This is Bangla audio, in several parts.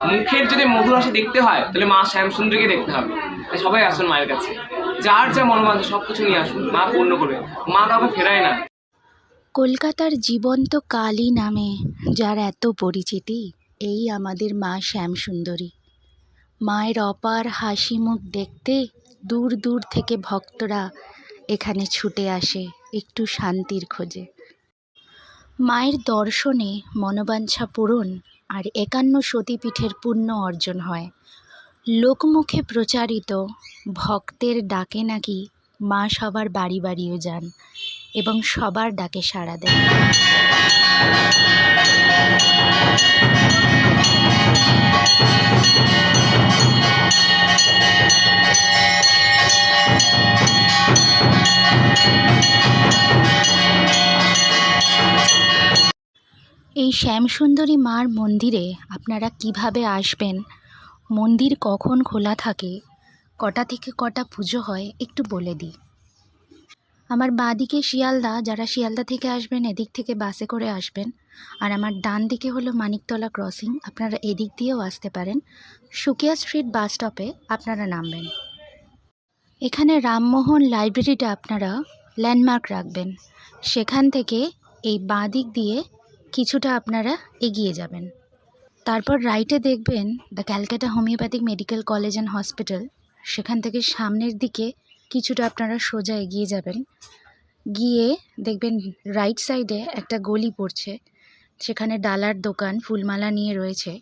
মুখের যদি মধুর হাসি দেখতে হয়, তাহলে মা শ্যামসুন্দরীকে দেখতে হবে। সবাই আসুন মায়ের কাছে। যার যা মনোবাঞ্ছা সব কিছু নিয়ে আসুন, মা পূর্ণ করবে। মা কাউকে ফেরায় না। কলকাতার জীবন্ত কালী নামে যার এত পরিচিতি, এই আমাদের মা শ্যামসুন্দরী মায়ের অপার হাসি মুখ দেখতে দূর দূর থেকে ভক্তরা এখানে ছুটে আসে একটু শান্তির খোঁজে। মায়ের দর্শনে মনোবাঞ্ছা পূরণ আর একান্ন সতীপীঠের পুণ্য অর্জন হয়। লোকমুখে প্রচারিত ভক্তের ডাকে নাকি মা সবার বাড়ি বাড়িও যান এবং সবার ডাকে সাড়া দেন। এই শ্যামসুন্দরী মার মন্দিরে আপনারা কীভাবে আসবেন? মন্দির কখন খোলা থাকে? কটা থেকে কটা পুজো হয় একটু বলে দিই। আমার বাঁ দিকে শিয়ালদা, যারা শিয়ালদা থেকে আসবেন, এদিক থেকে বাসে করে আসবেন। আর আমার ডান দিকে হলো মানিকতলা ক্রসিং, আপনারা এদিক দিয়েও আসতে পারেন। সুকিয়া স্ট্রিট বাস স্টপে আপনারা নামবেন। এখানে রামমোহন লাইব্রেরিটা আপনারা ল্যান্ডমার্ক রাখবেন। সেখান থেকে এই বাঁ দিক দিয়ে কিছুটা আপনারা এগিয়ে যাবেন। তারপর রাইটে দেখবেন the Calcutta homoeopathic medical college and hospital সেখান থেকে সামনের দিকে কিছুটা আপনারা সোজা এগিয়ে যাবেন। গিয়ে দেখবেন রাইট সাইডে একটা গলি পড়ছে, সেখানে ডালার দোকান, ফুলমালা নিয়ে রয়েছে।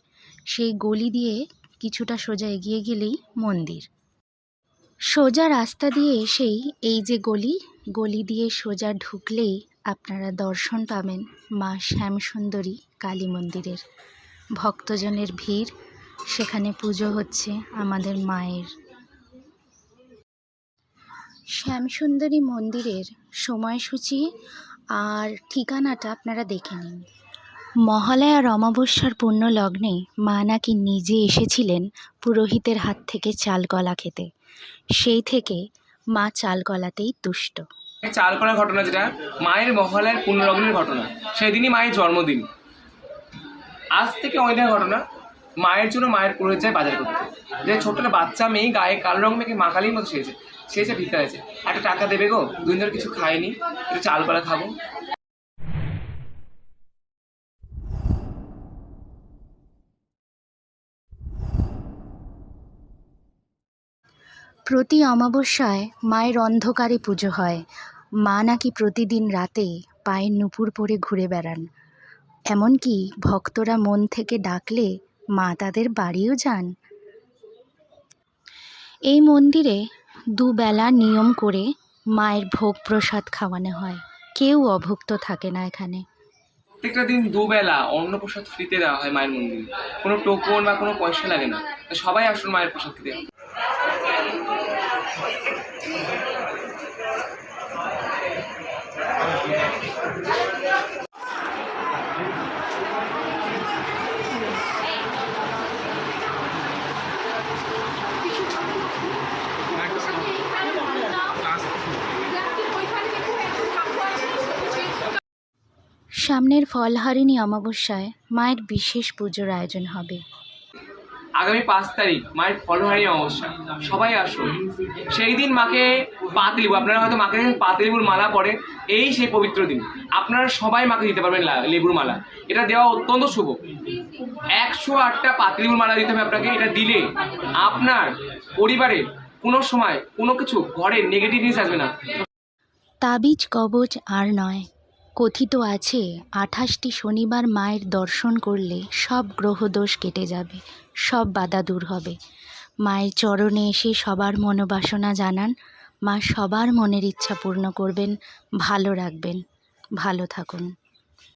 সেই গলি দিয়ে কিছুটা সোজা এগিয়ে গেলেই মন্দির। সোজা রাস্তা দিয়ে এসেই এই যে গলি গলি দিয়ে সোজা ঢুকলেই আপনারা দর্শন পাবেন মা শ্যামসুন্দরী কালী মন্দিরের। ভক্তজনের ভিড়, সেখানে পুজো হচ্ছে আমাদের মায়ের। শ্যামসুন্দরী মন্দিরের সময়সূচি আর ঠিকানাটা আপনারা দেখে নিন। মহালয়ার অমাবস্যার পূর্ণ লগ্নে মা নাকি নিজে এসেছিলেন পুরোহিতের হাত থেকে চালকলা খেতে। সেই থেকে মা চালকলাতেই তুষ্ট। চাল করার ঘটনা যেটা, মায়ের মহালয়ের পুনর্গ্নের ঘটনা, সেদিনই মায়ের জন্মদিন। আজ থেকে অনেক দিনের ঘটনা, মায়ের জন্য মায়ের পুরোহিত যায় বাজার করতে। যে ছোট্ট বাচ্চা মেয়ে গায়ে কালো রং মেখে মা কালির মতো সেজে সেজে ভিক্ষা আছে একটা টাকা দেবে গো দুই ধরে কিছু খায়নি, একটু চাল খাব। প্রতি অমাবস্যায় মায়ের অন্ধকারে পুজো হয়। মা নাকি প্রতিদিন রাতে পায়ের নুপুর পরে ঘুরে বেড়ান। এমনকি ভক্তরা মন থেকে ডাকলে মা তাদের বাড়িও যান। এই মন্দিরে দুবেলা নিয়ম করে মায়ের ভোগ প্রসাদ খাওয়ানো হয়। কেউ অভুক্ত থাকে না এখানে। প্রত্যেকটা দিন দুবেলা অন্নপ্রসাদ ফ্রিতে দেওয়া হয় মায়ের মন্দিরে। কোনো টোকন বা কোনো পয়সা লাগে না। সবাই আসুন মায়ের প্রসাদ খেতে। সামনের ফলহারিণী অমাবস্যায় মায়ের বিশেষ পুজোর আয়োজন হবে। আগামী পাঁচ তারিখ, মায়ের ফলহারি অমাবস্যা। সবাই আসুন সেই দিন মাকে পাতলিবু, আপনারা হয়তো মাকে পাতলিবুর মালা পরে, এই সেই পবিত্র দিন। আপনারা সবাই মাকে দিতে পারবেন লেবুর মালা। এটা দেওয়া অত্যন্ত শুভ। একশো আটটা পাতলিবুর মালা দিতে হবে আপনাকে, এটা দিলে আপনার পরিবারের কোনো সময় কোনো কিছু, ঘরে নেগেটিভ জিনিস আসবে না। তাবিজ কবচ আর নয়। কথিত আছে, আঠাশটি শনিবার মায়ের দর্শন করলে সব গ্রহদোষ কেটে যাবে, সব বাধা দূর হবে। মায়ের চরণে এসে সবার মনোবাসনা জানান, মা সবার মনের ইচ্ছা পূর্ণ করবেন, ভালো রাখবেন। ভালো থাকুন।